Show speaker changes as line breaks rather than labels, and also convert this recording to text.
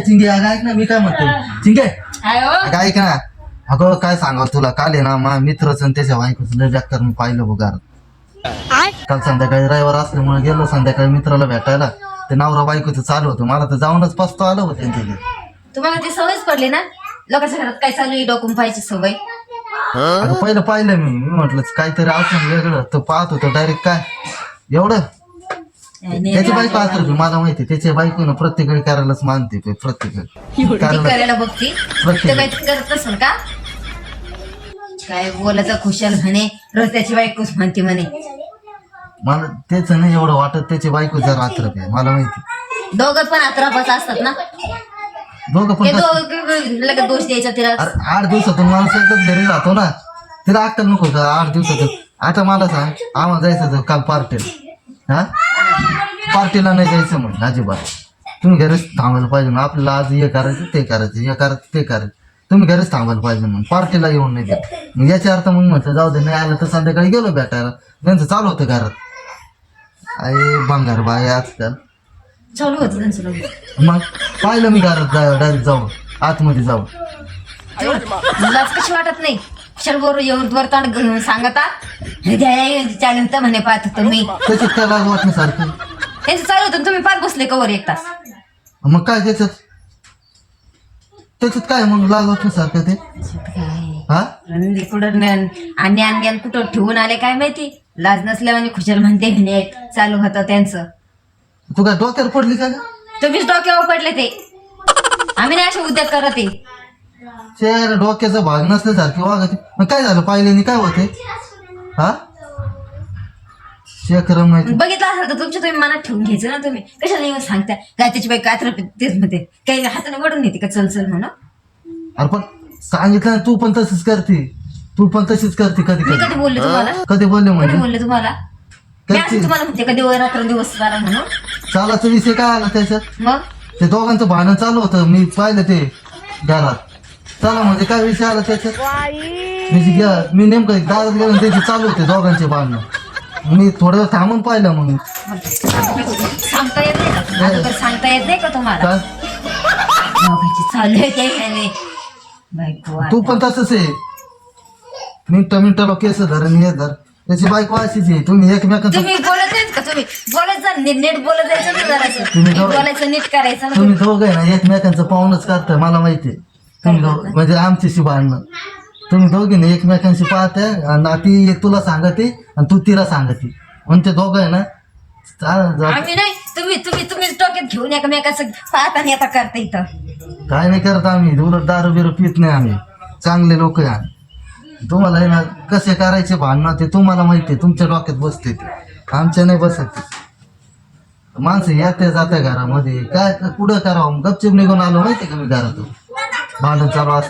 चिंगे अगं ऐक ना मी काय म्हणतो चिंगे!
काय हो?
अगं ऐक ना. अगं काय सांगावं तुला? काल आहे ना मा मित्रच आणि त्याच्या बायकोचं लय बेकार मी पाहिलं बघ काल संध्याकाळी रविवार असल्यामुळे गेलो संध्याकाळी मित्राला भेटायला. ते नवरा बायकोचं चालू होतं. मला तर जाऊनच पसतो आलं होतं त्यांच्या.
तुम्हाला ती सवयच पडली ना? लोकांच्या घरात काय चालू डोकून पाहायची सवय?
अगं पहिलं पाहिलं मी. मी म्हटलं काहीतरी असं वेगळं. तर पाहत होतो डायरेक्ट काय? एवढं? त्याची बायको असं होती मला माहिती त्याच्या बायकोनं प्रत्येक वेळी करायलाच मानते ते प्रत्येक वेळी करायला
करायला बघती. काही करत नसेल का? काय बोलायचं खुशाल म्हणे रस्त्याची बायकोच म्हणते म्हणे.
मला तेच नाही एवढं वाटत त्याची बायको जर रात्र आहे मला माहिती
दोघं पण अत्रापाच असतात ना?
दोघं पण
ते
कसं-
दोघं लगेच दोष द्यायचा तिला.
अरे आठ दिवसातून माणूस एकच घरी राहतो ना तिला अक्कल नको का आठ दिवसातून. आता मला सांग आम्हाला जायचं होतं काल पार्टीला. हा? पार्टीला नाही जायचं म्हणून अजिबात. तुम्ही घरीच थांबायला पाहिजे ना आपल्याला आज हे करायचं ते करायचं हे करायचं ते करायचं. तुम्ही घरीच थांबायला पाहिजे म्हणून पार्टीला येऊन नाही देत. मग याच्या अर्थ मग म्हटलं जाऊ दे नाही आलं तर संध्याकाळी गेलो भेटायला. त्यांचं चालू होतं घरात. आई बंगार बाय आजकाल.
चालू होतं त्यांचं लग्न.
मग पाहिलं मी घरात डायरेक्ट जाऊ आतमध्ये जाऊ
लाज कशी वाटत नाही. कुशाल बरोबर येऊन वर ताण सांगता. चालू म्हणे पाहत होतं मी
त्याच्यात काय लाज वाटण्यासारखं
त्यांचं चालू होतं तुम्ही पाच बसले कवर एक तास.
मग काय त्याच्यात? त्याच्यात काय मग लाज वाटण्यासारखं ते?
काय
हा?
रणदी कुठं न- आणि आणग्यान कुठं ठेवून आले काय माहिती? लाज नसल्याने खुशाल म्हणते म्हणे चालू होतं त्यांचं.
तू काय डोक्यावर पडली का ग?
तुम्हीच डोक्यावर पडले ते. आम्ही नाही असे उद्योग करत आहे.
चेहरा डोक्याचा भाग नसल्यासारखी वागते मग काय झालं? पाहिल्याने काय होते हा? शेखर माहिती
बघितलं असेल तर तुमच्या तुम्ही मनात ठेवून घ्यायचं ना तुम्ही. कशाला येऊन सांगता काय त्याची बाई काय तर तेच म्हणते काही हाताने वडून येते का चल चल म्हणून?
अरे पण सांगितलं ना तू पण तसंच करते. तू पण तशीच करते कधी
मी
कधी.
कधी बोलले तुम्हाला?
कधी बोलले
कधी
म्हणजे?
बोलले तुम्हाला? मी तुम्हाला म्हणते कधी रात्र दिवस म्हणून.
चालाचा विषय काय आला त्याच्यात?
मग?
ते दोघांचं भांडण चालू होतं मी पाहिलं ते घरात. चला म्हणजे काय विषय आला त्याच्यात? घ्या मी नेमकं दारात गेलो आणि त्याचे चालू होते दोघांचे भांडणं. मी थोडं वेळ थांबून पाहिलं मग
सांगता येत नाही का? अगोदर सांगता येत नाही का तुम्हाला?
काय?
दोघांची चालू आहे ते ह्याने. बायको
तू
आता.
पण तसंच आहे. मिनट मिनिटाला केस धर आणि हे धर. त्याची बायको अशीच आहे. तुम्ही एकमेकांचं
तुम्ही बोलत नाहीत का तुम्ही? बोलत जा. नीट नीट बोलत जायचं ना जरासं
तुम्ही
नीट
दोघं-
बोलायचं नीट करायचं ना
तुम्ही दोघं आहे ना एकमेकांचं पाहूनच करताय मला माहिती आहे. तुम्ही दोघं म्हणजे आमच्याशी भांडणं. तुम्ही दोघे ना एकमेकांशी पाहताय आणि ती एक तुला सांगते आणि तू तिला सांगते. म्हणजे ते दोघं आहे ना चा- जा-
आम्ही नाही तुम्ही तुम्ही तुम्हीच डोक्यात घेऊन एकमेकाचं पाहत आणि आता करता इथं.
काय नाही करत आम्ही उलट दारू बिरू पित नाही आम्ही. चांगले लोक आहे आम्ही. तुम्हाला आहे ना कसे करायचे भांडणं ते तुम्हाला माहिती आहे तुमच्या डोक्यात बसते ते. आमच्या नाही बसत ते. माणसं येते जाते घरामध्ये. काय कुठं करावं? गपचिप निघून आलो माहिती का मी घरातून? भांडण चालू असतं.